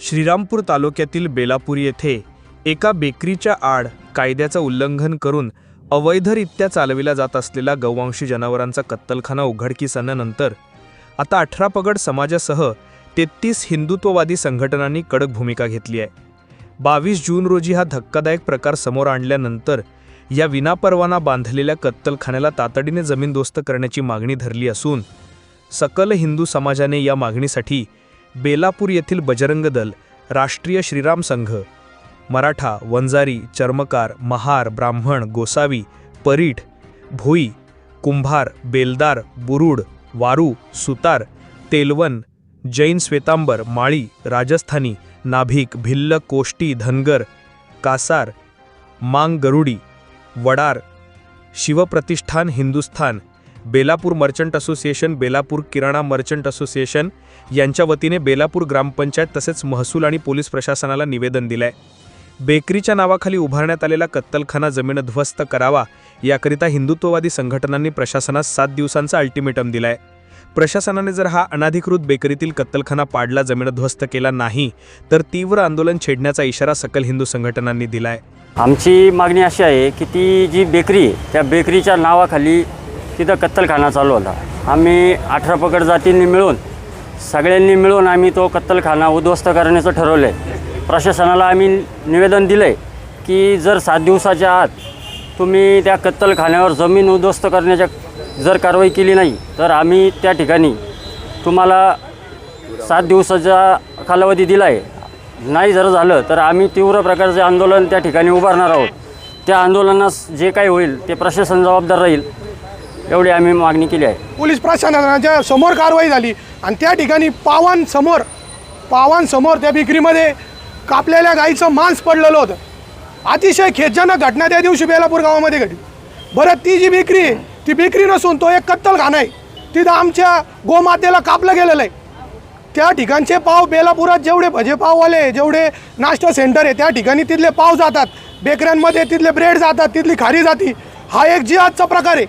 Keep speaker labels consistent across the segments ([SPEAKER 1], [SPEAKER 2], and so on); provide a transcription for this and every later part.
[SPEAKER 1] श्रीरामपूर तालुक्यातील बेलापूर येथे एका बेकरीच्या आड कायद्याचं उल्लंघन करून अवैधरित्या चालविला जात असलेला गौवंशी जनावरांचा कत्तलखाना उघडकीस आणल्यानंतर आता अठरा पगड समाजासह तेहतीस हिंदुत्ववादी संघटनांनी कडक भूमिका घेतली आहे. बावीस जून रोजी हा धक्कादायक प्रकार समोर आणल्यानंतर या विनापरवाना बांधलेल्या कत्तलखान्याला तातडीने जमीनदोस्त करण्याची मागणी धरली असून सकल हिंदू समाजाने या मागणीसाठी बेलापूर येथील बजरंग दल राष्ट्रीय श्रीराम संघ मराठा वंजारी चर्मकार महार ब्राह्मण गोसावी परीठ भोई कुंभार बेलदार बुरुड वारू सुतार तेलवन जैन श्वेतांबर माळी राजस्थानी नाभिक Bhil Koshti Dhangar Kasar Mang Garudi Vadar Shivpratishthan Hindusthan Belapur merchant association Belapur Kirana merchant association यांच्या वतीने बेलापूर ग्रामपंचायत तसेच महसूल आणि पोलीस प्रशासनाला निवेदन दिलंय. बेकरीच्या नावाखाली उभारण्यात आलेला कत्तलखाना जमीन ध्वस्त करावा याकरिता हिंदुत्ववादी संघटनांनी प्रशासनास सात दिवसांचा अल्टिमेटम दिलाय. प्रशासनाने जर हा अनाधिकृत बेकरीतील कत्तलखाना पाडला जमीनध्वस्त केला नाही तर तीव्र आंदोलन छेडण्याचा इशारा सकल हिंदू संघटनांनी दिलाय.
[SPEAKER 2] आमची मागणी अशी आहे की ती जी बेकरी आहे त्या बेकरीच्या नावाखाली तिथं कत्तलखाना चालू होता. आम्ही अठरा पकड जातींनी मिळून सगळ्यांनी मिळून आम्ही तो कत्तलखाना उद्ध्वस्त करण्याचं ठरवलं आहे प्रशासनाला आम्ही निवेदन दिलं आहे की जर सात दिवसाच्या आत तुम्ही त्या कत्तलखान्यावर जमीन उद्ध्वस्त करण्याच्या जर कारवाई केली नाही तर आम्ही त्या ठिकाणी तुम्हाला सात दिवसाचा कालावधी दिला आहे नाही जर झालं तर आम्ही तीव्र प्रकारचे आंदोलन त्या ठिकाणी उभारणार आहोत. त्या आंदोलनास जे काही होईल ते प्रशासन जबाबदार राहील. एवढी आम्ही मागणी केली आहे.
[SPEAKER 3] पोलीस प्रशासनाच्या समोर कारवाई झाली आणि त्या ठिकाणी पावांसमोर समोर समोर त्या विक्रीमध्ये कापलेल्या गाईचं मांस पडलेलं होतं. अतिशय खेदजनक घटना त्या दिवशी बेलापूर गावामध्ये घडली. बरं ती जी विक्री आहे ती विक्री नसून तो एक कत्तलखाना आहे. तिथं आमच्या गोमातेला कापलं गेलेलं आहे. त्या ठिकाणचे पाव बेलापुरात जेवढे भजे पाववाले जेवढे नाश्ता सेंटर आहे त्या ठिकाणी तिथले पाव जातात. बेकऱ्यांमध्ये तिथले ब्रेड जातात तिथली खारी जाती. हा एक जिहादचा प्रकार आहे.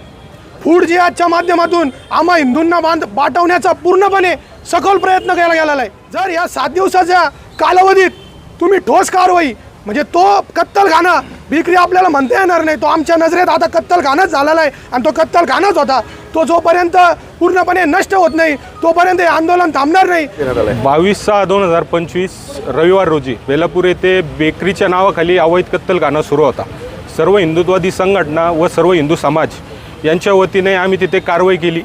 [SPEAKER 3] फूड जिहादच्या माध्यमातून आम्हा हिंदूंना बांध पाठवण्याचा पूर्णपणे सखोल प्रयत्न केला गेलेला आहे. जर या सात दिवसाच्या कालावधीत तुम्ही ठोस कारवाई म्हणजे तो कत्तलखाना विक्री आपल्याला म्हणता येणार नाही तो आमच्या नजरेत आता कत्तलखानाच झालेला आहे आणि तो कत्तलखानाच होता. तो जोपर्यंत पूर्णपणे नष्ट होत नाही तोपर्यंत हे आंदोलन थांबणार नाही.
[SPEAKER 4] बावीस सहा दोन हजार पंचवीस रविवार रोजी बेलापूर येथे बेकरीच्या नावाखाली अवैध कत्तलखाना सुरू होता. सर्व हिंदुत्वादी संघटना व सर्व हिंदू समाज यांच्या वतीने आम्ही तिथे कारवाई केली.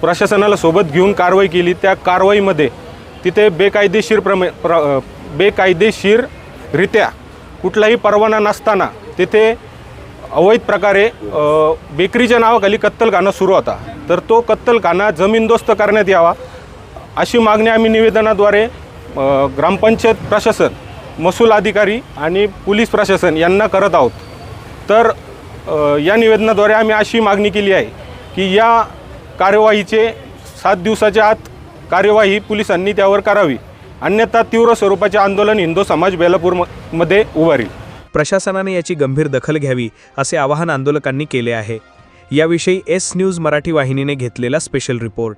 [SPEAKER 4] प्रशासनाला सोबत घेऊन कारवाई केली. त्या कारवाईमध्ये तिथे बेकायदेशीर प्रमे प्र बेकायदेशीररित्या कुठलाही परवाना नसताना तिथे अवैध प्रकारे बेकरीच्या नावाखाली कत्तलखाना सुरू होता. तर तो कत्तलखाना जमीनदोस्त करण्यात यावा अशी मागणी आम्ही निवेदनाद्वारे ग्रामपंचायत प्रशासन महसूल अधिकारी आणि पोलीस प्रशासन यांना करत आहोत. तर या निवेदनाद्वारे आम्ही अशी मागणी केली आहे की या कार्यवाहीचे सात दिवसाच्या आत कार्यवाही पोलिसांनी त्यावर करावी. अन्यथा तीव्र स्वरूपाचे आंदोलन हिंदू समाज बेलापूरमध्ये उभारील.
[SPEAKER 1] प्रशासनाने याची गंभीर दखल घ्यावी असे आवाहन आंदोलकांनी केले आहे. याविषयी एस न्यूज मराठी वाहिनीने घेतलेला स्पेशल रिपोर्ट.